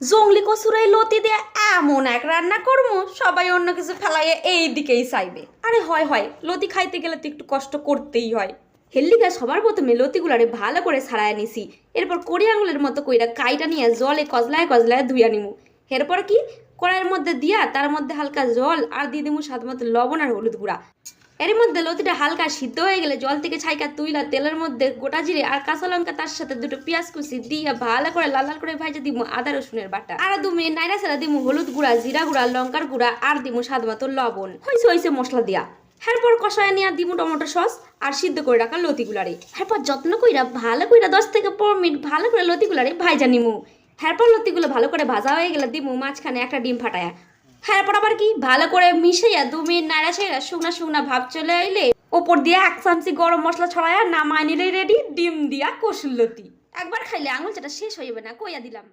জঙ্গলি কসুরাই লতি দিয়ে এমন এক রান্না করব, সবাই অন্য কিছু ফেলাইয়ে এই দিকেই চাইবে। আরে হয় হয়, লতি খাইতে গেলে তো একটু কষ্ট করতেই হয়। হেল্লিকা সবার প্রথমে লতিগুলারে ভালো করে ছাড়ায় নিছি। এরপর কড়ি আঙুলের মতো কইরা কাইটা নিয়ে জলে কজলায় কজলায় ধুইয়া নিমু। এরপর কি? কড়াইয়ের মধ্যে দিয়া, তার মধ্যে হালকা জল আর দিয়ে দিমু স্বাদ মতো লবণ আর হলুদ গুঁড়া। এর মধ্যে লতিটা হালকা সিদ্ধ হয়ে গেলে জল থেকে ছাইকা তুইলা তেলের মধ্যে গোটা জিরে আর কাঁচা লঙ্কা তার সাথে দুটো পেঁয়াজ কুচি দিয়ে ভালো করে লাল লাল করে ভাজে দিমু আদা রসুনের বাটা। আর দু মিনিট নাইরা সেরা দিমু হলুদ গুঁড়া, জিরা গুঁড়া, লঙ্কার গুঁড়া আর দিমু স্বাদ মতো লবণ। হয়েছে হয়েছে মশলা দিয়া। এরপর কষায় নিয়ে দিমু টমেটো সস আর সিদ্ধ করে রাখা লতিগুলারে। এরপর যত্ন কইরা ভালো কইরা দশ থেকে পনেরো মিনিট ভালো করে লতিগুলারে ভাইজা নিমু। এরপর লতিগুলো ভালো করে ভাজা হয়ে গেলে দিমু মাঝখানে একটা ডিম ফাটায়া। এরপর আবার কি? ভালো করে মিশাইয়া দু মিনিট নাড়া ছেড়া শুকনা শুকনা ভাব চলে আইলে ওপর দিয়ে এক চামচি গরম মশলা ছড়ায়া নামায় নিলে রেডি ডিম দিয়া কসুল্লতি একবার খাইলে আঙুল চাটা শেষ হইবে না, কইয়া দিলাম।